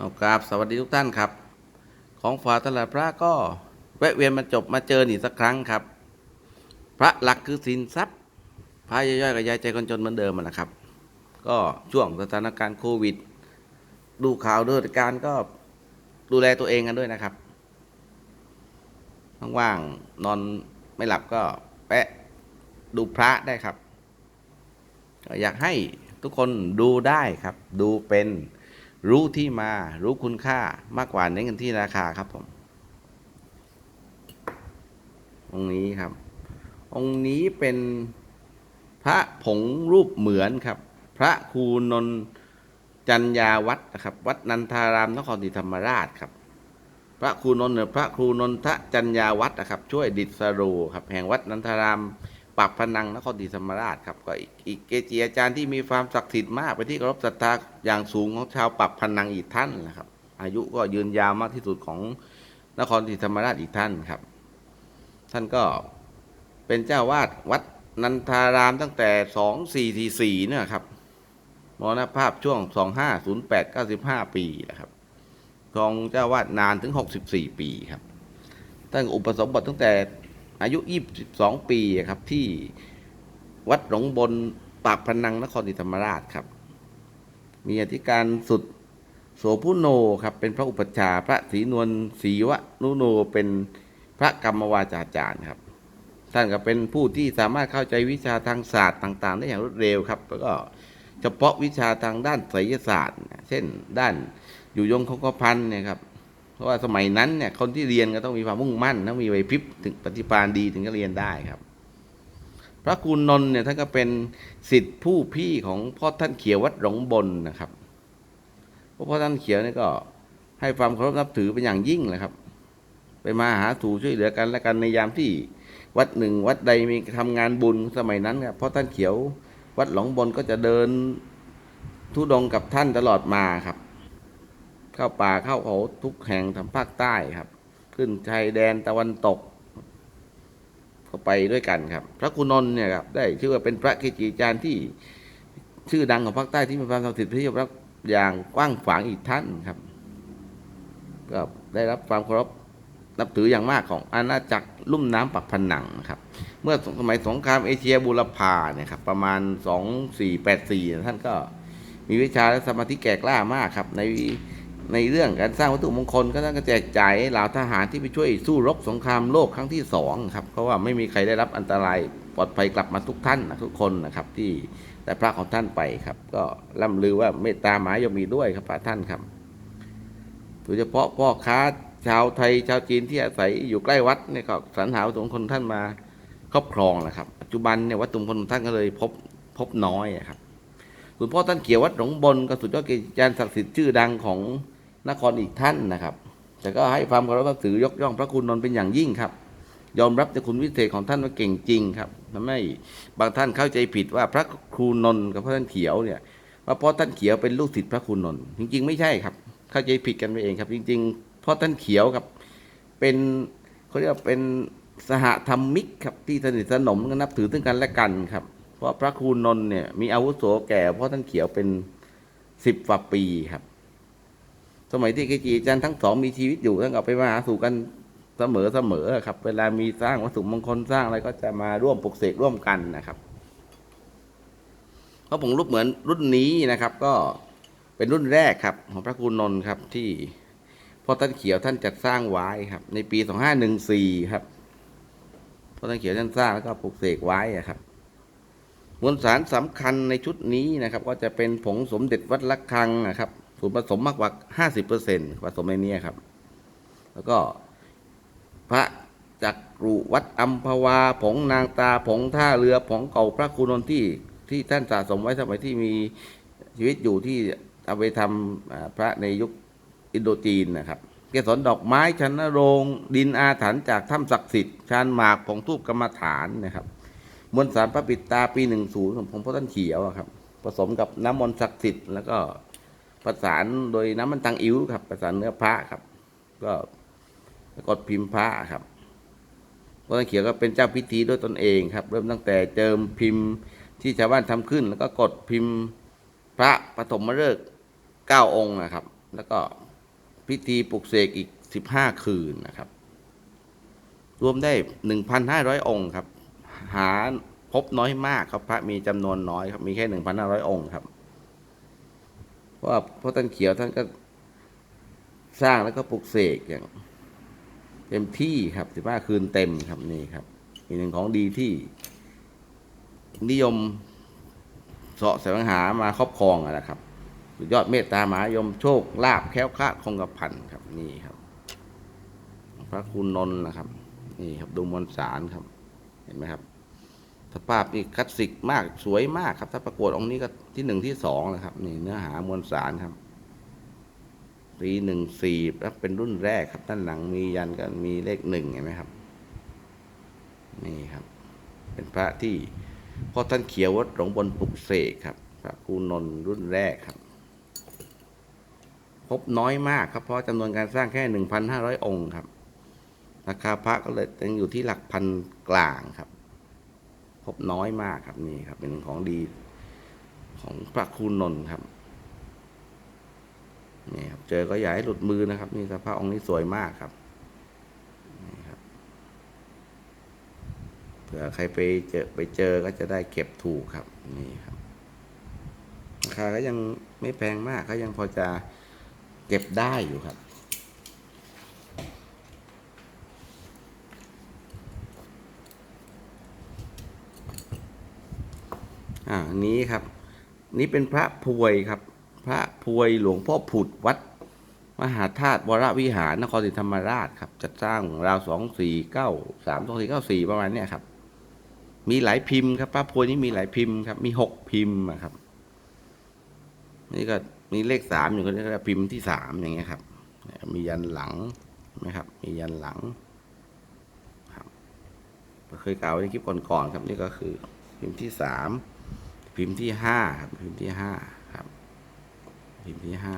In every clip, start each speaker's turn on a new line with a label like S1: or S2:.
S1: เอากราบสวัสดีทุกท่านครับ ของฝาตลาดพระก็แวะเวียนมาจบมาเจออีสักครั้งครับ พระหลักคือสินทรัพย์พระย่อยๆกับยายใจคนจนเหมือนเดิมนะครับ ก็ช่วงสถานการณ์โควิด ดูข่าวด้วยการก็ดูแลตัวเองกันด้วยนะครับว่างๆนอนไม่หลับก็แปะดูพระได้ครับ อยากให้ทุกคนดูได้ครับ ดูเป็น รู้ที่มา รู้คุณค่ามากกว่าเน้นกันที่ราคาครับผม องค์นี้ครับ องค์นี้เป็นพระผงรูปเหมือนครับ พระครูนนจัญญาวัดนะครับ วัดนันทารามนครศรีธรรมราชครับ พระครูนนท์เนี่ยพระครูนนทจัญญาวัดนะครับ ช่วยดิษโรครับ แห่งวัดนันทาราม ปากพนังนครศรีธรรมราชครับก็อีกเกจิอาจารย์ที่มีความศักดิ์สิทธิ์มากไปที่เคารพศรัทธาอย่างสูงของชาวปักพนังอีกท่านนะครับ อายุก็ยืนยาวมากที่สุดของนครศรีธรรมราชอีกท่านครับ ท่านก็เป็นเจ้าวาดวัดนันทารามตั้งแต่2444เนี่ยครับมรณภาพช่วง2508 95ปีนะครับครองเจ้าวาดนานถึง64ปีครับท่านอุปสมบทตั้งแต่ อายุ 22 ปีครับที่วัดหลงบนปากพนังนครศรีธรรมราชครับ มีอธิการสุดโสพุโนครับ เป็นพระอุปัชฌาย์พระศรีนวลศรีวะนุโนเป็นพระกรรมวาจาจารย์ครับ ท่านก็เป็นผู้ที่สามารถเข้าใจวิชาทางศาสตร์ต่าง ๆ ได้อย่างรวดเร็วครับ แล้วก็เฉพาะวิชาทางด้านไสยศาสตร์ เช่น ด้านอยู่ยงคงกระพันเนี่ยครับ เพราะว่าสมัยนั้นเนี่ยคนที่เรียนก็ต้องมีความมุ่งมั่นต้องมีไหวพริบถึงปฏิภาณดีถึงจะเรียนได้ครับ พระครูนนท์เนี่ยท่านก็เป็นสิทธิผู้พี่ของพ่อท่านเขียววัดหลงบนนะครับเพราะพ่อท่านเขียวเนี่ยก็ให้ความเคารพนับถือเป็นอย่างยิ่งเลยครับ ไปมาหาสู่ช่วยเหลือกันและกันในยามที่วัดหนึ่งวัดใดมีทำงานบุญสมัยนั้นครับพราะท่านเขียววัดหลงบนก็จะเดินทุดงกับท่านตลอดมาครับ เข้าป่าเข้าเขาทุกแห่งทางภาคใต้ครับ ขึ้นชายแดนตะวันตกเข้าไปด้วยกันครับ พระคุณนนท์เนี่ยครับได้ชื่อว่าเป็นพระเกจิอาจารย์ที่ชื่อดังของภาคใต้ที่มีความศักดิ์สิทธิ์ที่ยอมรับอย่างกว้างขวางอีกท่านครับก็ได้รับความเคารพนับถืออย่างมากของอาณาจักรลุ่มน้ำปักพนังครับ เมื่อสมัยสงครามเอเชียบูรพาเนี่ยครับประมาณ 2484 ท่านก็มีวิชาและสมาธิแก่กล้ามากครับ ใน ในเรื่องการสร้างวัตถุมงคลก็ท่านก็แจกจ่ายเหล่าทหารที่ไปช่วยสู้รบสงครามโลกครั้งที่สองครับเพราะว่าไม่มีใครได้รับอันตรายปลอดภัยกลับมาทุกท่านนะทุกคนนะครับ ที่ได้พระของท่านไปครับ ก็ล่ำลือว่าเมตตาหมายมีด้วยครับพระท่านครับโดยเฉพาะพ่อค้าชาวไทยชาวจีนที่อาศัยอยู่ใกล้วัดเนี่ยก็สรรหาวัตถุมงคลท่านมาครอบครองนะครับ ปัจจุบันเนี่ยวัตถุมงคลท่านก็เลยพบพบน้อยครับคุณพ่อท่านเขียววัดหลงบนก็สุดยอดเกจิอาจารย์ศักดิ์สิทธิ์ชื่อดังของ นครอีกท่านนะครับ แต่ก็ให้ความเคารพนับถือยกย่องพระคุณนนท์เป็นอย่างยิ่งครับ ยอมรับในคุณวิเศษของท่านว่าเก่งจริงครับทำให้บางท่านเข้าใจผิดว่าพระครูนนท์กับพระท่านเขียวเนี่ยว่าเพราะท่านเขียวเป็นลูกศิษย์พระครูนนท์จริง ๆ ไม่ใช่ครับ เข้าใจผิดกันไปเองครับ จริงๆเพราะท่านเขียวครับเป็นเขาเรียกว่าเป็นสหธรรมิกครับที่สนิทสนมกันนับถือซึ่งกันและกันครับ เพราะพระครูนนท์เนี่ยมีอาวุโสแก่เพราะท่านเขียวเป็นสิบกว่าปีครับ สมัยที่เกจิอาจารย์ทั้งสองมีชีวิตอยู่ท่านก็ไปมาหาสู่กันเสมอเสมอครับ เวลามีสร้างวัตถุมงคลสร้างอะไรก็จะมาร่วมปลุกเสกร่วมกันนะครับเพราะผมรูปเหมือนรุ่นนี้นะครับ ก็เป็นรุ่นแรกครับ ของพระครูนนท์ครับที่พ่อท่านเขียวท่านจัดสร้างไว้ครับ ในปีสองห้าหนึ่งสี่ครับพ่อท่านเขียวท่านสร้างแล้วก็ปลุกเสกไว้ครับมวลสารสำคัญในชุดนี้นะครับ ก็จะเป็นผงสมเด็จวัดละคังนะครับ ส่วนผสมมากกว่าห้าสิบเปอร์เซ็นต์ผสมในนี้ครับ แล้วก็พระจักรุวัดอัมพวา ผงนางตา ผงท่าเรือ ผงเก่าพระคุณนที่ที่ท่านสะสมไว้สมัยที่มีชีวิตอยู่ที่เอาไปทำพระในยุคอินโดจีนนะครับเกสรดอกไม้ชันโรง ดินอาถรรพ์จากถ้ำศักดิ์สิทธิ์ชานหมากผงทูบกรรมฐานนะครับมวลสารพระปิดตาปีหนึ่งศูนย์ของพ่อท่านเขียวครับ ผสมกับน้ำมนต์ศักดิ์สิทธิ์แล้วก็ ประสานโดยน้ำมันตังอิ๋วครับ ประสานเนื้อพระครับ ก็กดพิมพ์พระครับพ่อท่านเขียวก็เป็นเจ้าพิธีด้วยตนเองครับ เริ่มตั้งแต่เจิมพิมพ์ที่ชาวบ้านทำขึ้น แล้วก็กดพิมพ์พระปฐมฤกษ์เก้าองค์นะครับ แล้วก็พิธีปลุกเสกอีกสิบห้าคืนนะครับ รวมได้หนึ่งพันห้าร้อยองค์ครับ หาพบน้อยมากครับพระมีจำนวนน้อยครับ มีแค่หนึ่งพันห้าร้อยองค์ครับ เพราะว่าพราะท่านเขียวท่านก็สร้างแล้วก็ปลุกเสกอย่าง เต็มที่ครับสิบห้าคืนเต็มครับนี่ครับอีกหนึ่งของดีที่ นิยมเสาะแสวงหามาครอบครองนะครับสุดยอดเมตตามหายมโชคลาภแค้วคาดคงกระพันครับ นี่ครับ พระคุณนนท์นะครับ นี่ครับดูมวลสารครับ เห็นไหมครับ สภาพนี่คลาสสิกมากสวยมากครับ ถ้าประกวดองค์นี้ก็ที่หนึ่งที่สองนะครับ นี่เนื้อหามวลสารครับปีหนึ่งสี่แล้วเป็นรุ่นแรกครับด้านหลังมียันก็มีเลขหนึ่งเห็นไหมครับ นี่ครับ เป็นพระที่พ่อท่านเขียววัดหลวงบนปุกเสกครับ พระครูนนรุ่นแรกครับ พบน้อยมากครับ เพราะจำนวนการสร้างแค่หนึ่งพันห้าร้อยองค์ครับ ราคาพระก็เลยยังอยู่ที่หลักพันกลางครับ บน้อยมากครับนี่ครับ เป็นของดีของพระคูนนท์ครับนี่ครับ เจอก็อย่าให้หลุดมือนะครับ นี่สภาพองค์นี้สวยมากครับนี่ครับเผื่อใครไปเจอไปเจอก็จะได้เก็บถูกครับ นี่ครับราคาก็ยังไม่แพงมากก็ยังพอจะเก็บได้อยู่ครับ อ่าอันนี้ครับ นี่เป็นพระพวยครับ พระพวยหลวงพ่อผุดวัด มหาธาตุวรวิหารนครศรีธรรมราชครับ จัดสร้างราวสองสี่เก้าสามสองสี่เก้าสี่ประมาณเนี้ยครับ มีหลายพิมพ์ครับ พระพวยนี่มีหลายพิมพ์ครับ มีหกพิมพ์อะครับ นี่ก็มีเลขสามอยู่ก็เรียกว่าพิมพ์ที่สามอย่างเงี้ยครับ มียันหลังนไหมครับ มียันหลังครับเคยกล่าวในคลิปก่อนๆครับนี่ก็คือพิมพ์ที่สาม พิมพ์ที่ห้าครับพิมพ์ที่ห้าครับ พิมพ์ที่ห้า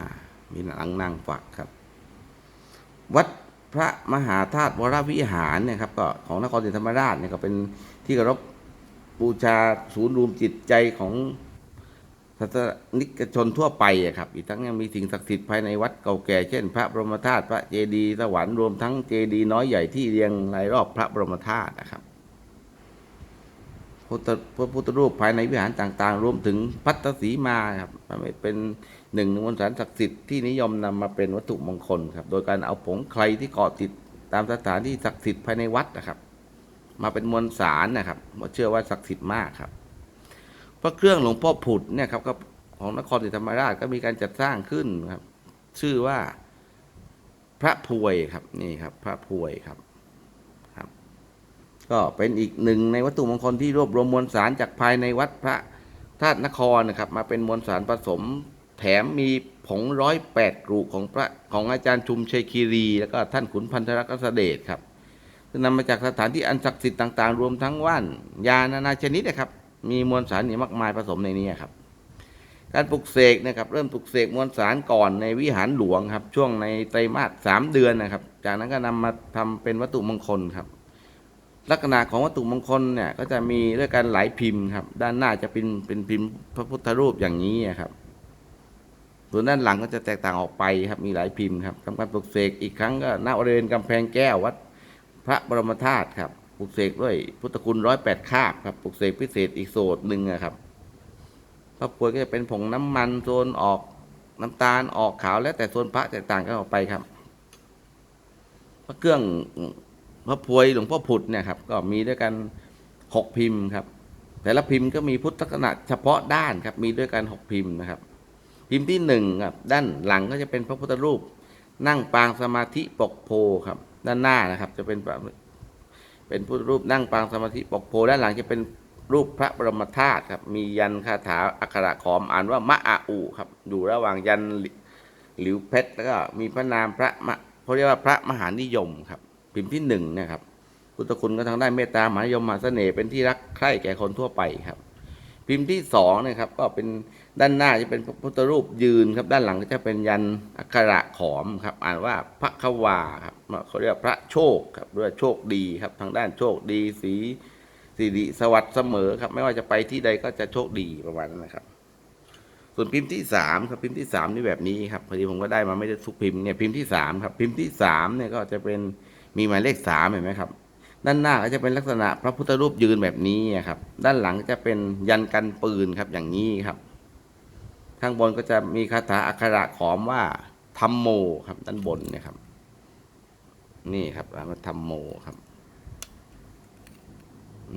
S1: มีหลังนางฝักครับ วัดพระมหาธาตุวรวิหารเนี่ยครับก็ของนครศรีธรรมราชเนี่ยก็เป็นที่เคารพบูชาศูนย์รวมจิตใจของศาสนิกชนทั่วไปอะครับ อีกทั้งยังมีสิ่งศักดิ์สิทธิ์ภายในวัดเก่าแก่เช่น พระบรมธาตุพระเจดีย์สวรรค์รวมทั้งเจดีย์น้อยใหญ่ที่เรียงรายรอบพระบรมธาตุนะครับ พุทธพระพุทธรูปภายในวิหารต่างๆ รวมถึงพัตตสีมาครับเป็นหนึ่งในมวลสารศักดิ์สิทธิ์ที่นิยมนำมาเป็นวัตถุมงคลครับ โดยการเอาผงใครที่เกาะติดตามสถานที่ศักดิ์สิทธิ์ภายในวัดนะครับ มาเป็นมวลสารนะครับเพราะเชื่อว่าศักดิ์สิทธิ์มากครับ พระเครื่องหลวงพ่อผุดเนี่ยครับก็ของนครศรีธรรมราชก็มีการจัดสร้างขึ้นครับ ชื่อว่าพระพวยครับนี่ครับ พระพวยครับ ก็เป็นอีกหนึ่งในวัตถุมงคลที่รวบรวมมวลสารจากภายในวัดพระธาตุนครนะครับ มาเป็นมวลสารผสม แถมมีผงร้อยแปดกรุของพระของอาจารย์ชุมชัยคีรี แล้วก็ท่านขุนพันธรักษเดชครับซึ่งนำมาจากสถานที่อันศักดิ์สิทธิ์ต่างๆ รวมทั้งว่านยานานาชนิดนะครับ มีมวลสารนี่มากมายผสมในนี้ครับ การปลุกเสกนะครับ เริ่มปลุกเสกมวลสารก่อนในวิหารหลวงครับ ช่วงในไตรมาสสามเดือนนะครับ จากนั้นก็นำมาทำเป็นวัตถุมงคลครับ ลักษณะของวัตถุมงคลเนี่ยก็จะมีด้วยกันหลายพิมพ์ครับ ด้านหน้าจะเป็นเป็นพิมพ์พระพุทธรูปอย่างนี้ครับส่วนด้านหลังก็จะแตกต่างออกไปครับมีหลายพิมพ์ครับทำการปลุกเสกอีกครั้งก็ณบริเวณกำแพงแก้ววัดพระบรมธาตุครับปลุกเสกด้วยพุทธคุณร้อยแปดคาบครับปลุกเสกพิเศษอีกโสดหนึ่งครับพระป่วยก็จะเป็นผงน้ำมันโซนออกน้ำตาลออกขาวแล้วแต่โซนพระแตกต่างกันออกไปครับพระเครื่อง พระพวยหลวงพ่อผุดเนี่ยครับก็มีด้วยกันหกพิมพ์ครับ แต่ละพิมพ์ก็มีพุทธลักษณะเฉพาะด้านครับ มีด้วยกันหกพิมพ์นะครับ พิมพ์ที่หนึ่งครับ ด้านหลังก็จะเป็นพระพุทธรูป นั่งปางสมาธิปกโพครับ ด้านหน้านะครับ จะเป็นเป็นพุทธรูปนั่งปางสมาธิปกโพด้านหลังจะเป็นรูปพระบรมธาตุครับ มียันคาถาอักขระขอมอ่านว่ามะอาอุครับอยู่ระหว่างยันหลิวเพชรแล้วก็มีพระนามพระมะเขาเรียกว่าพระมหานิยมครับ พิมพ์ที่หนึ่งนะครับพุทธคุณก็ทางด้านเมตตามหานิยมมหาเสน่ห์เป็นที่รักใคร่แก่คนทั่วไปครับ พิมพ์ที่สองนะครับ ก็เป็นด้านหน้าจะเป็นพระพุทธรูปยืนครับ ด้านหลังก็จะเป็นยันอักขระขอมครับ อ่านว่าพระควาครับเขาเรียกพระโชคครับด้วยโชคดีครับ ทางด้านโชคดีสีสิริสวัสดิ์เสมอครับ ไม่ว่าจะไปที่ใดก็จะโชคดีประมาณนั้นนะครับส่วนส่วนพิมพ์ที่สามครับพิมพ์ที่สามนี่แบบนี้ครับพอดีผมก็ได้มาไม่ได้ทุกพิมพ์เนี่ยพิมพ์ที่สามครับ พิมพ์ที่สามเนี่ยก็จะเป็น มีหมายเลขสามเห็นไหมครับ ด้านหน้าก็จะเป็นลักษณะพระพุทธรูปยืนแบบนี้ครับ ด้านหลังจะเป็นยันกันปืนครับอย่างนี้ครับ ข้างบนก็จะมีคาถาอักขระขอมว่าธรรมโมครับ ด้านบนเนี่ยครับ นี่ครับอ่านว่าธรรมโมครับ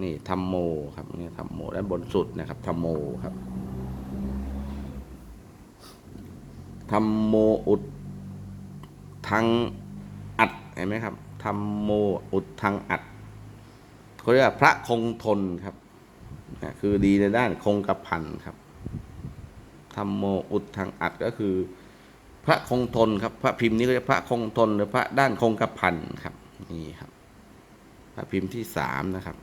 S1: นี่ธรรมโมครับนี่ธรรมโมด้านบนสุดนะครับธรรมโมครับธรรมโมอุดทังอัดเห็นไหมครับ ธรรมโมอุดทังอัดเขาเรียกว่าพระคงทนครับคือดีในด้านคงกระพันครับธรรมโมอุดทังอัดก็คือ พระคงทนครับ พระพิมพ์นี้ก็เรียกพระคงทนหรือพระด้านคงกระพันครับนี่ครับ พระพิมพ์ที่สามนะครับ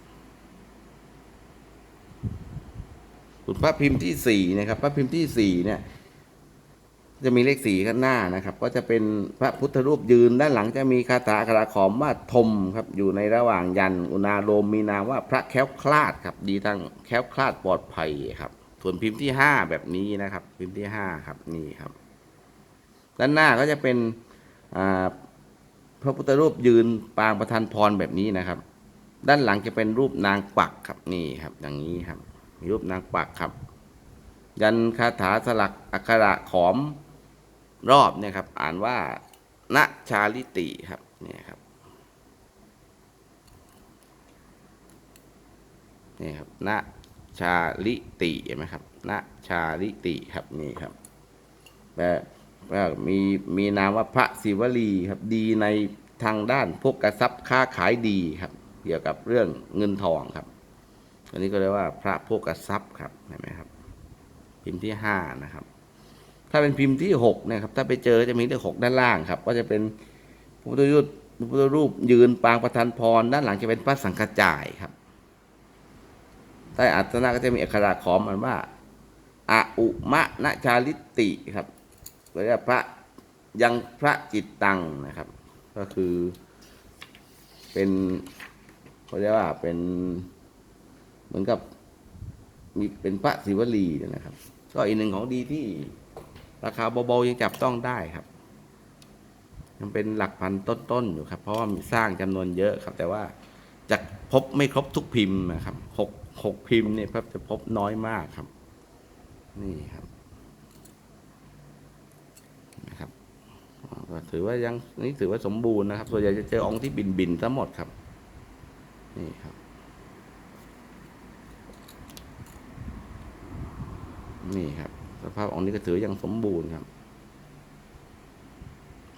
S1: ส่วนพระพิมพ์ที่สี่นะครับ พระพิมพ์ที่สี่เนี่ย จะมีเลขสี่ข้างหน้านะครับ ก็จะเป็นพระพุทธรูปยืนด้านหลังจะมีคาถาอักขระขอมว่าทมครับอยู่ในระหว่างยันอุณาโลมมีนามว่าพระแค้วคลาดครับ ดีทั้งแค้วคลาดปลอดภัยครับส่วนพิมพ์ที่ห้าแบบนี้นะครับ พิมพ์ที่ห้าครับนี่ครับ ด้านหน้าก็จะเป็นพระพุทธรูปยืนปางประธานพรแบบนี้นะครับ ด้านหลังจะเป็นรูปนางกวักครับนี่ครับ อย่างนี้ครับ มีรูปนางกวักครับ ยันคาถาสลักอักขระขอม รอบเนี่ยครับ อ่านว่าณชาลิติครับเนี่ยครับนี่ครับณชาลิติเห็นไหมครับณชาลิติครับนี่ครับและและมีมีนามว่าพระศิวลีครับดีในทางด้านพวกกระซับค้าขายดีครับ เกี่ยวกับเรื่องเงินทองครับ อันนี้ก็เรียกว่าพระโภกทรัพย์ครับเห็นไหมครับ พิมพ์ที่ห้านะครับ ถ้าเป็นพิมพ์ที่หกเนะครับถ้าไปเจอจะมีเลขหกด้านล่างครับ ก็จะเป็นพระพุทธรูปพระพุทธรูปยืนปางประธานพรด้านหลังจะเป็นพระสังฆจายครับใต้อัตนะก็จะมีอักขระขอมมันว่าอาอุมะนะชาลิติครับเรียกว่าพระยังพระจิตตังนะครับ ก็คือเป็นเขาเรียกว่าเป็นเหมือนกับมีเป็นพระศิวลีนะครับ ก็อีกหนึ่งของดีที่ ราคาเบาๆยังจับต้องได้ครับ ยังเป็นหลักพันต้นๆอยู่ครับ เพราะว่ามีสร้างจำนวนเยอะครับ แต่ว่าจะพบไม่ครบทุกพิมพ์นะครับหกหกพิมพ์เนี่ยครับจะพบน้อยมากครับ นี่ครับนะครับถือว่ายังนี่ถือว่าสมบูรณ์นะครับ ส่วนใหญ่จะเจอองค์ที่บินบินทั้งหมดครับ นี่ครับ นี่ครับ สภาพองค์นี้ก็ถือยังสมบูรณ์ครับ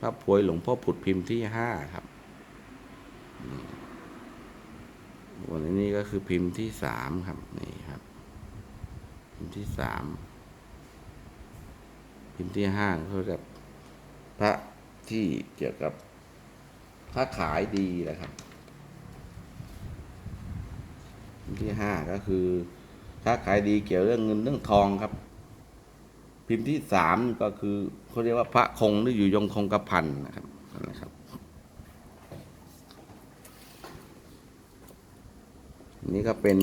S1: พระพวยหลวงพ่อผุดพิมพ์ที่ห้าครับวันนี้ก็คือพิมพ์ที่สามครับนี่ครับ พิมพ์ที่สามพิมพ์ที่ห้าเขาจะพระที่เกี่ยวกับค้าขายดีนะครับพิมพ์ที่ห้าก็คือค้าขายดีเกี่ยวเรื่องเงินเรื่องทองครับ พิมพ์ที่สามก็คือเขาเรียกว่าพระคงหรืออยู่ยงคงกระพันนะครับนะครับ นี่ก็เป็น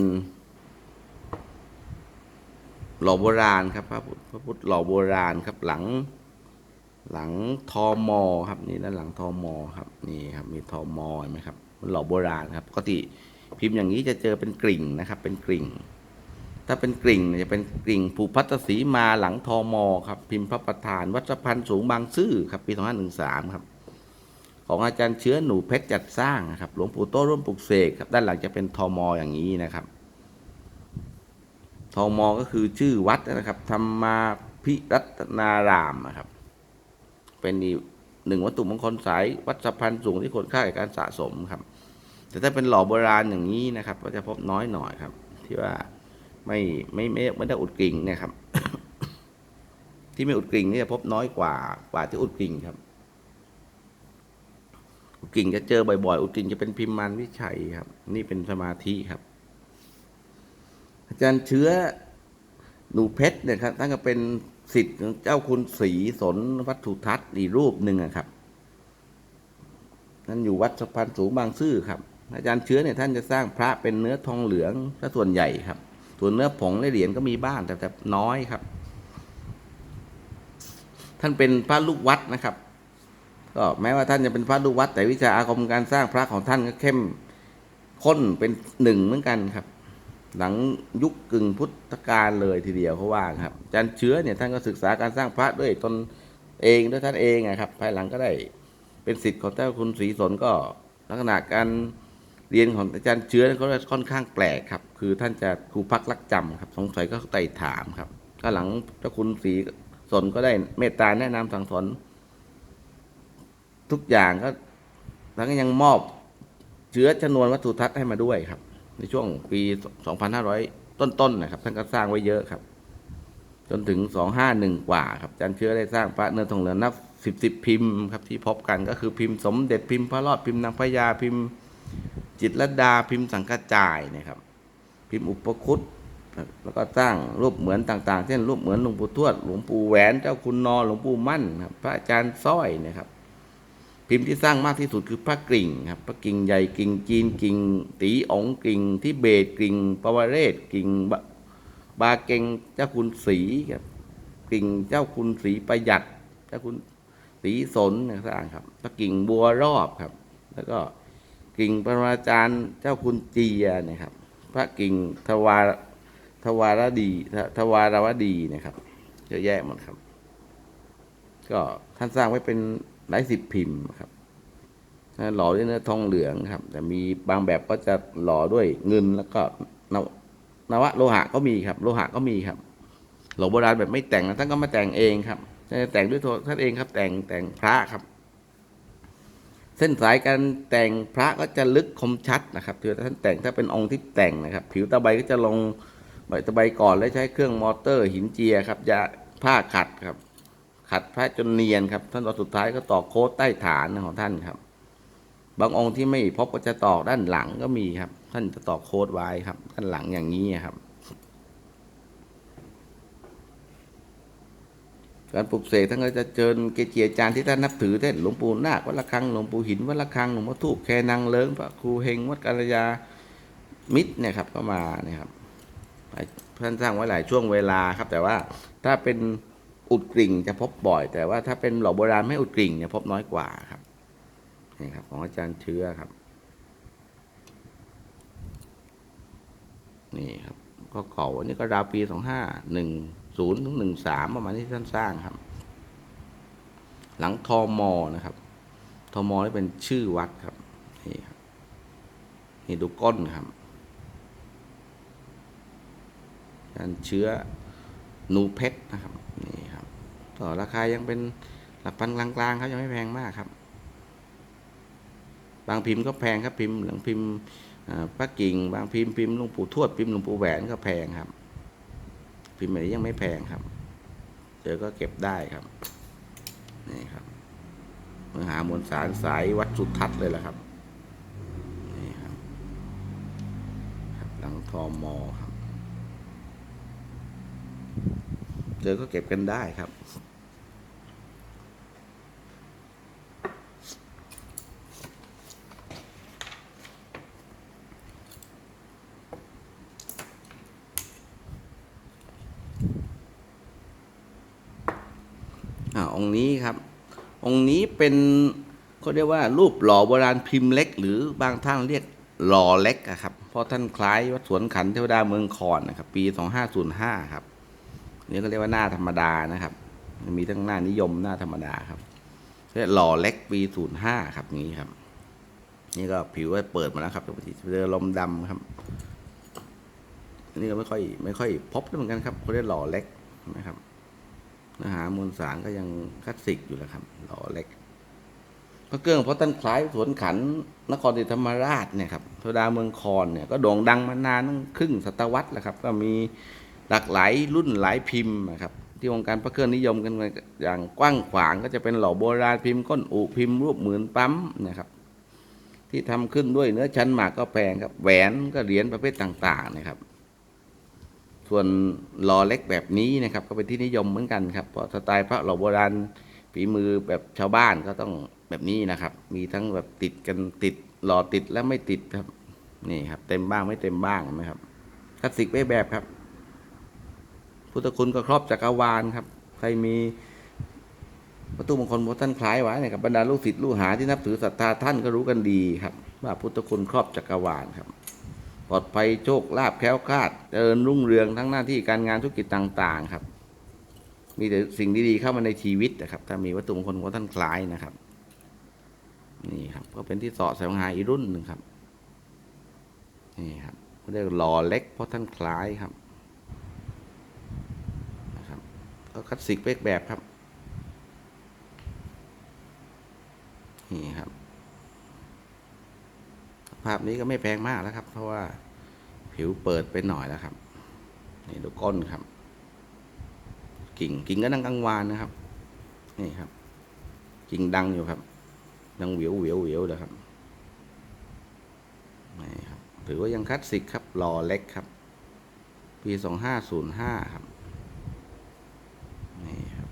S1: หล่อโบราณครับ พระพุทธพระพุทธหล่อโบราณครับหลังหลังทอมอครับนี่ด้านหลังทอมอครับนี่ครับมีทอมอเห็นไหมครับมันหล่อโบราณครับปกติพิมพ์อย่างนี้จะเจอเป็นกริ่งนะครับ เป็นกริ่ง ถ้าเป็นกริ่งจะเป็นกริ่งภูพัตสีมาหลังทอมอครับพิมพ์พระประธาน วัดสะพันสูงบางซื่อครับปี2513ครับของอาจารย์เชื้อหนูเพชรจัดสร้างครับหลวงปู่โตร่วมปลุกเสกครับด้านหลังจะเป็นทอมออย่างนี้นะครับทอมอก็คือชื่อวัดนะครับธรรมาพิรัตนารามนะครับ เป็นหนึ่งวัตถุมงคลสายวัดสะพันสูงที่คนค่าแก่การสะสมครับ แต่ถ้าเป็นหล่อโบราณอย่างนี้นะครับ ก็จะพบน้อยหน่อยครับ ที่ว่า ไม่ไม่ไม่ไม่ได้อุดกริ่งนี่ยครับ ที่ไม่อุดกริ่งนี่จะพบน้อยกว่ากว่าที่อุดกริ่งครับ อุดกริ่งจะเจอบ่อยๆ อุดกริ่งจะเป็นพิมมันวิชัยครับ นี่เป็นสมาธิครับ อาจารย์เชื้อหนูเพชรเนี่ยครับท่านก็เป็นสิทธิ์ของเจ้าคุณศรีสนวัตถุทัศน์อีกรูปหนึ่งอะครับท่นอยู่วัดสะพานสูงบางซื่อครับ อาจารย์เชื้อเนี่ยท่านจะสร้างพระเป็นเนื้อทองเหลืองถ้าส่วนใหญ่ครับ ส่วนเนื้อผงและเหรียญก็มีบ้างแต่แต่น้อยครับ ท่านเป็นพระลูกวัดนะครับ ก็แม้ว่าท่านจะเป็นพระลูกวัด แต่วิชาอาคมการสร้างพระของท่านก็เข้มข้นเป็นหนึ่งเหมือนกันครับ หลังยุคกึ่งพุทธกาลเลยทีเดียวเขาว่าครับอาจารย์เชื้อเนี่ยท่านก็ศึกษาการสร้างพระด้วยตนเองด้วยท่านเองนะครับ ภายหลังก็ได้เป็นสิทธิ์ของเจ้าคุณศรีสนก็ลักษณะการ เรียนของอาจารย์เชื้อเขาค่อนข้างแปลกครับ คือท่านจะครูพักรักจำครับ สงสัยก็ไต่ถามครับ ก็หลังเจ้าคุณศรีสนก็ได้เมตตาแนะนำสั่งสอนทุกอย่างก็แล้วก็ยังมอบเชื้อชนวนวัตถุทัศน์ให้มาด้วยครับ ในช่วงปี 2500 ต้นๆนะครับ ท่านก็สร้างไว้เยอะครับ จนถึง 251 กว่าครับอาจันเชื้อได้สร้างพระเนื้อทองเหลืองนับสิบสิบพิมพ์ครับที่พบกันก็คือพิมพ์สมเด็จพิมพ์พระรอดพิมพ์นางพญาพิมพ์ จิตรดาพิมพ์สังกจายนะครับ พิมพ์อุปคุตแล้วก็สร้างรูปเหมือนต่างๆ เช่นรูปเหมือนหลวงปู่ทวด หลวงปู่แหวน เจ้าคุณนอ หลวงปู่มั่นครับพระอาจารย์สร้อยนะครับ พิมพ์ที่สร้างมากที่สุดคือพระกริ่งครับพระกิ่งใหญ่กิ่งจีนกิ่งตีองกิ่งที่เบตกิ่งปวเรศกิ่งบบาเกงเจ้าคุณศรีครับกิ่งเจ้าคุณศรีประหยัด เจ้าคุณศรีสนนี่ยสร้างครับพระกิ่งบัวรอบครับ แล้วก็ กิ่งปรมาจารย์เจ้าคุณเจียนะครับ พระกิ่งทวารทวารดีทวารวดีนะครับเยอะแยะหมดครับ ก็ท่านสร้างไว้เป็นหลายสิบพิมพ์ครับหล่อด้วยเนื้อทองเหลืองครับ แต่มีบางแบบก็จะหล่อด้วยเงินแล้วก็นวนวะโลหะก็มีครับ โลหะก็มีครับหล่อโบราณแบบไม่แต่งนะท่านก็มาแต่งเองครับแต่งด้วยตัวท่านเองครับ แต่งแต่งพระครับ เส้นสายการแต่งพระก็จะลึกคมชัดนะครับคือท่านแต่งถ้าเป็นองค์ที่แต่งนะครับ ผิวตะไบก็จะลงใบตะไบก่อนแล้วใช้เครื่องมอเตอร์หินเจียครับยาผ้าขัดครับ ขัดพระจนเนียนครับท่านตอนสุดท้ายก็ตอกโค้ดใต้ฐานของท่านครับ บางองค์ที่ไม่พบก็จะตอกด้านหลังก็มีครับ ท่านจะตอกโค้ดไว้ครับ ด้านหลังอย่างนี้ครับ การปลุกเสกท่านก็จะเชิญเกจิอาจารย์ที่ท่านนับถือเช่นหลวงปู่นาควัดละคังหลวงปู่หินวัดละคังหลวงพ่อทูบแคนางเลิงพระครูเฮงวัดกัลยามิตรเนี่ยครับก็มาเนี่ยครับท่านสร้างไว้หลายช่วงเวลาครับ แต่ว่าถ้าเป็นอุดกริ่งจะพบบ่อย แต่ว่าถ้าเป็นหล่อโบราณไม่อุดกริ่งเนี่ยพบน้อยกว่าครับนี่ครับ ของอาจารย์เชื้อครับ นี่ครับ ก็เก่าอันนี้ก็ราวปีสองห้าหนึ่ง ศูนย์ถึงหนึ่งสามประมาณที่ท่านสร้างครับ หลังทอมอนะครับทอมอนี่เป็นชื่อวัดครับนี่ครับนี่ดูก้นครับการเชื้อนูเพชรนะครับนี่ครับ ต่อราคายังเป็นหลักพันกลางๆครับยังไม่แพงมากครับ บางพิมพ์ก็แพงครับพิมพ์หลังพิมพ์พระกิ่ง บางพิมพ์พิมพ์หลวงปู่ทวดพิมพ์หลวงปู่แหวนก็แพงครับ พิมพ์แบบนยังไม่แพงครับ เจอก็เก็บได้ครับ นี่ครับมหามวลสารสายวัดสุทัศน์เลยแหละครับ นี่ครับครับหลังทอมอครับ เจอก็เก็บกันได้ครับ องค์นี้ครับ องค์นี้เป็นเขาเรียกว่ารูปหล่อโบราณพิมพ์เล็ก หรือบางท่านเรียกหล่อเล็กครับเพราะท่านคล้ายวัดสวนขันเทวดาเมืองคอนนะครับ ปี 2505 ครับนี่ก็เรียกว่าหน้าธรรมดานะครับ มีทั้งหน้านิยมหน้าธรรมดาครับเรียกหล่อเล็กปี05ครับนี้ครับ นี่ก็ผิวก็เปิดมาแล้วครับเจอลมดำครับนนี้ก็ไม่ค่อยไม่ค่อยพบเหมือนกันครับเขาเรียกหล่อเล็กนะครับ เนื้อหามวลสารก็ยังคลาสสิกอยู่แหละครับหล่อเล็กพระเกื้องเพราะท่านคล้ายสวนขันนครศรีธรรมราชเนี่ยครับโทดาเมืองคอนเนี่ยก็โด่งดังมานานตั้งครึ่งศตวรรษแล้วครับ ก็มีหลากหลายรุ่นหลายพิมพ์นะครับ ที่วงการพระเครื่องนิยมกันอย่างกว้างขวางก็จะเป็นหล่อโบราณพิมพ์ก้นอุพิมพ์รูปเหมือนปั๊มนะครับ ที่ทำขึ้นด้วยเนื้อชั้นหมากก็แพงครับแหวนก็เหรียญประเภทต่าง ๆ นะครับ ส่วนหล่อเล็กแบบนี้นะครับ ก็เป็นที่นิยมเหมือนกันครับเพราะสไตล์พระหล่อโบราณฝีมือแบบชาวบ้านก็ต้องแบบนี้นะครับ มีทั้งแบบติดกันติดหล่อติดและไม่ติดครับ นี่ครับ เต็มบ้างไม่เต็มบ้างนะครับคลาสสิกไม่แบบครับ พุทธคุณก็ครอบจักรวาลครับ ใครมีวัตถุมงคลพระท่านคล้ายไว้นะครับบรรดาลูกศิษย์ลูกหาที่นับถือศรัทธาท่านก็รู้กันดีครับ ว่าพุทธคุณครอบจักรวาลครับ ปลอดภัยโชคลาภแคล้วคลาดเจริญรุ่งเรืองทั้งหน้าที่การงานธุรกิจต่างๆครับ มีแต่สิ่งดีๆเข้ามาในชีวิตนะครับ ถ้ามีวัตถุมงคลของท่านคล้ายนะครับ นี่ครับ ก็เป็นที่สาะแสวงหาอีกรุ่นหนึ่งครับ นี่ครับเรียกหล่อเล็กเพราะท่านคล้ายครับนะครับก็คลาสสิกเป๊กแบบครับ นี่ครับ ภาพนี้ก็ไม่แพงมากแล้วครับ เพราะว่าผิวเปิดไปหน่อยแล้วครับ นี่ดูก้นครับ กิ่งกิ่งก็ดังกังวานนะครับ นี่ครับ กิ่งดังอยู่ครับ ดังเหวียวเหวียวเหวียวเลยครับนี่ครับถือว่ายังคลาสสิกครับหล่อเล็กครับ ปีสองห้าศูนย์ห้าครับนี่ครับ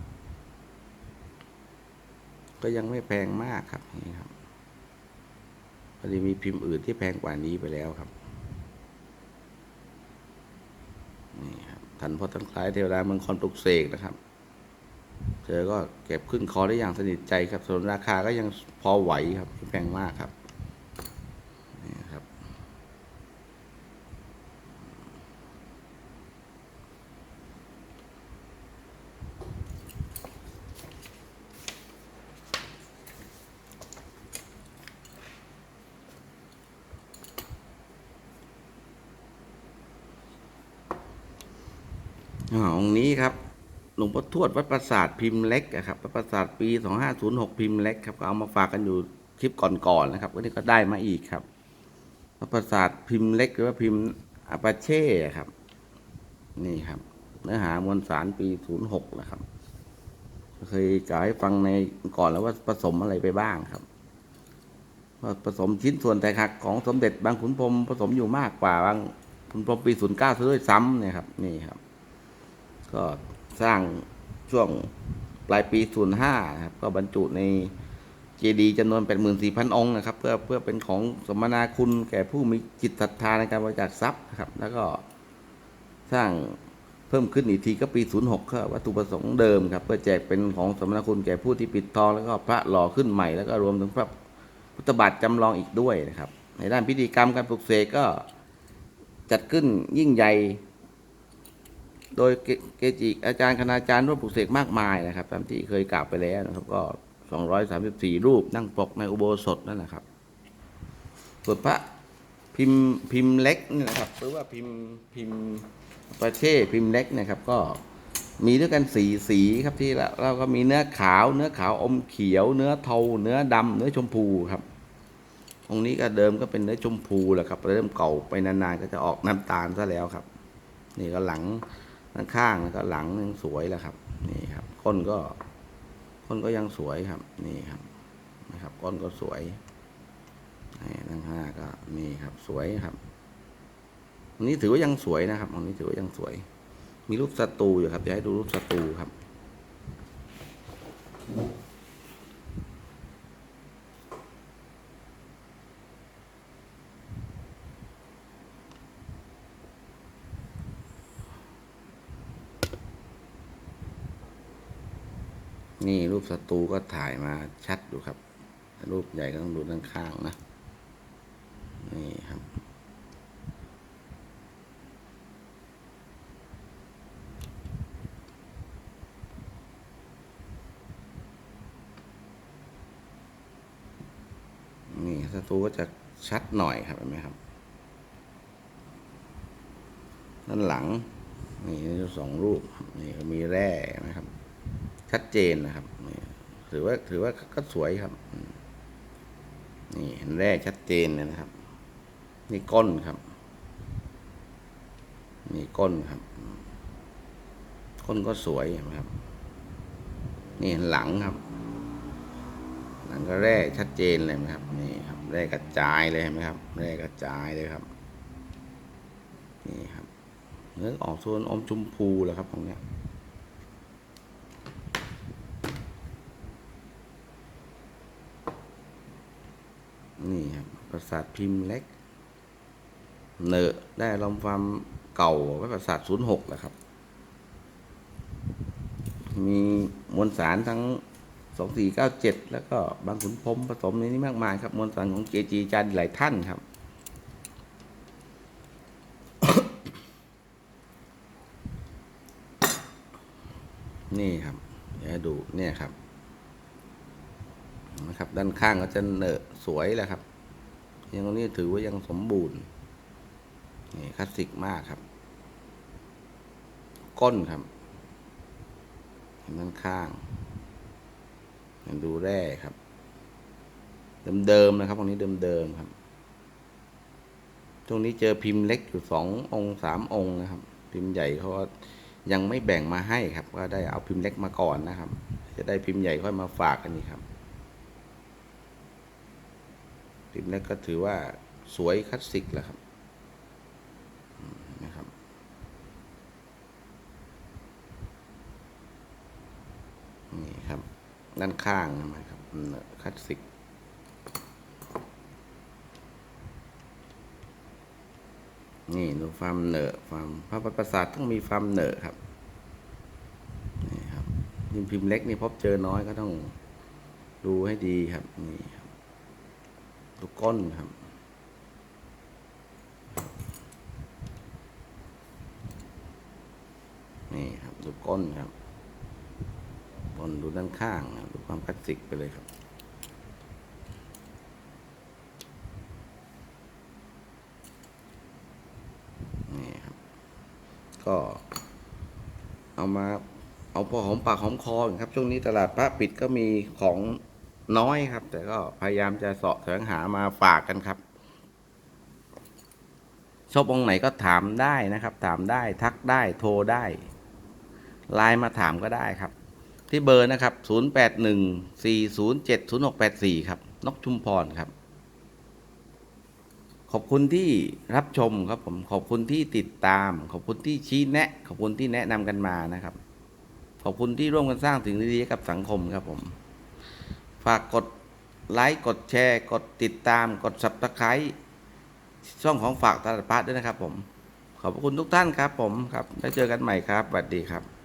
S1: ก็ยังไม่แพงมากครับนี่ครับ พอดีมีพิมพ์อื่นที่แพงกว่านี้ไปแล้วครับนี่ครับทันพอท่านคล้ายเทวดาเมืองคอนปลุกเสกนะครับเจอก็เก็บขึ้นคอได้อย่างสนิทใจครับส่วนราคาก็ยังพอไหวครับไม่แพงมากครับ อ่าองค์นี้ครับหลวงพ่อทวดวัดปราสาทพิมพ์เล็กครับวัดปราสาทปี2506พิมพ์เล็กครับก็เอามาฝากกันอยู่คลิปก่อนๆนะครับวันนี้ก็ได้มาอีกครับวัดปราสาทพิมพ์เล็กหรือว่าพิมพ์อาปาเช่ครับ นี่ครับ เนื้อหามวลสารปี06นะครับเคยกล่าวให้ฟังในก่อนแล้วว่าผสมอะไรไปบ้างครับว่าผสมชิ้นส่วนแตกหักของสมเด็จบางขุนพรหมผสมอยู่มากกว่าบางขุนพรหมปี09ซะด้วยซ้ำเนี่ยครับ นี่ครับ ก็สร้างช่วงปลายปี 05นะครับ ก็บรรจุในเจดีย์จำนวน 84,000 องค์นะครับ เพื่อเพื่อเป็นของสมนาคุณแก่ผู้มีจิตศรัทธาในการบริจาคทรัพย์นะครับ แล้วก็สร้างเพิ่มขึ้นอีกทีก็ปี 06ก็วัตถุประสงค์เดิมครับเพื่อแจกเป็นของสมนาคุณแก่ผู้ที่ปิดทอง แล้วก็พระหล่อขึ้นใหม่แล้วก็รวมถึงพระพุทธบาทจำลองอีกด้วยนะครับ ในด้านพิธีกรรมการปลุกเสกก็จัดขึ้นยิ่งใหญ่ โดยเกเกจิอาจารย์คณาจารย์ร่วมปลุกเสกมากมายนะครับตามที่เคยกล่าวไปแล้วนะครับ ก็ 234 รูปนั่งปกในอุโบสถนั่นแหละครับส่วนพระพิมพ์พิมพ์เล็กนี่นะครับหรือว่าพิมพ์พิมพ์ประเช่พิมพ์เล็กนะครับ ก็มีด้วยกันสีสีครับที่เราเราก็มีเนื้อขาว เนื้อขาวอมเขียว เนื้อเทาเนื้อดำเนื้อชมพูครับองค์นี้ก็เดิมก็เป็นเนื้อชมพูแหละครับเริ่มเก่าไปนานๆก็จะออกน้ำตาลซะแล้วครับ นี่ก็หลัง ข้างๆแล้วก็หลังยังสวยแล้วครับ นี่ครับก้นก็ก้นก็ยังสวยครับ นี่ครับนะครับก้นก็สวยนี่ทั้งห้าก็นี่ครับ สวยครับอันนี้ถือว่ายังสวยนะครับอันนี้ถือว่ายังสวย มีรูปศัตรูอยู่ครับจะให้ดูรูปศัตรูครับ นี่รูปศัตรูก็ถ่ายมาชัดอยู่ครับ รูปใหญ่ก็ต้องดูด้านข้างนะ นี่ครับ นี่ศัตรูก็จะชัดหน่อยครับเห็นไหมครับ ด้านหลัง นี่สองรูป นี่มีแร่นะครับ ชัดเจนนะครับถือว่าถือว่าก็สวยครับ นี่เห็นแร่ชัดเจนเลยนะครับ นี่ก้นครับ นี่ก้นครับ ก้นก็สวยนไหมครับ นี่หลังครับ หลังก็แร่ชัดเจนเลยนะครับ นี่ครับแร่กระจายเลยเห็นไหมครับ แร่กระจายเลยครับ นี่ครับเนื้อออกโซนอมชมพูแหละครับของเนี้ย นี่ครับ ปราสาทพิมพ์เล็ก เนอะได้ลมความเก่าไว้ปราสาทศูนย์หกแหละครับ มีมวลสารทั้งสองสี่เก้าเจ็ดแล้วก็บางขุนพรมผสมในนี้มากมายครับ มวลสารของเจจีจานหลายท่านครับนี่ครับเดี๋ยวดูเนี่ยครับนะครับ ด้านข้างก็จะเนอะสวยแหละครับ ยังตรงนี้ถือว่ายังสมบูรณ์นี่คลาสสิกมากครับ ก้นครับเห็นด้านข้างเห็นดูแร่ครับ เดิมๆนะครับตรงนี้เดิมๆครับตรงนี้เจอพิมพ์เล็กอยู่สององค์สามองค์นะครับ พิมพ์ใหญ่เขายังไม่แบ่งมาให้ครับ ก็ได้เอาพิมพ์เล็กมาก่อนนะครับ จะได้พิมพ์ใหญ่ค่อยมาฝากกันนี่ครับ พิมเล็กก็ถือว่าสวยคลาสสิกแหละครับนะครับ นี่ครับ ด้านข้างนะครับคลาสสิกนี่ดูฟาร์มเหนอะฟาร์มพระประสาทต้องมีฟาร์มเหนอะครับนี่ครับยิมพิมพ์เล็กนี่พบเจอน้อยก็ต้องดูให้ดีครับนี่ ดูก้นครับ นี่ครับดูก้นครับก้นดูด้านข้างครับดูความคลาสสิกไปเลยครับนี่ครับ ก็เอามาเอาพอหอมปากหอมคอครับ ช่วงนี้ตลาดพระปิดก็มีของ น้อยครับ แต่ก็พยายามจะเสาะแสวงหามาฝากกันครับชอบองค์ไหนก็ถามได้นะครับ ถามได้ทักได้โทรได้ไลน์มาถามก็ได้ครับ ที่เบอร์นะครับ 0814070684 ครับนกชุมพรครับ ขอบคุณที่รับชมครับผมขอบคุณที่ติดตาม ขอบคุณที่ชี้แนะ ขอบคุณที่แนะนำกันมานะครับ ขอบคุณที่ร่วมกันสร้างสิ่งดีๆกับสังคมครับผม ฝากกดไลค์กดแชร์ กดติดตามกดสับตะไคร้ช่องของฝากตลาดพัดด้วยนะครับผม ขอบพระคุณทุกท่านครับผมครับ แล้วเจอกันใหม่ครับสวัสดีครับ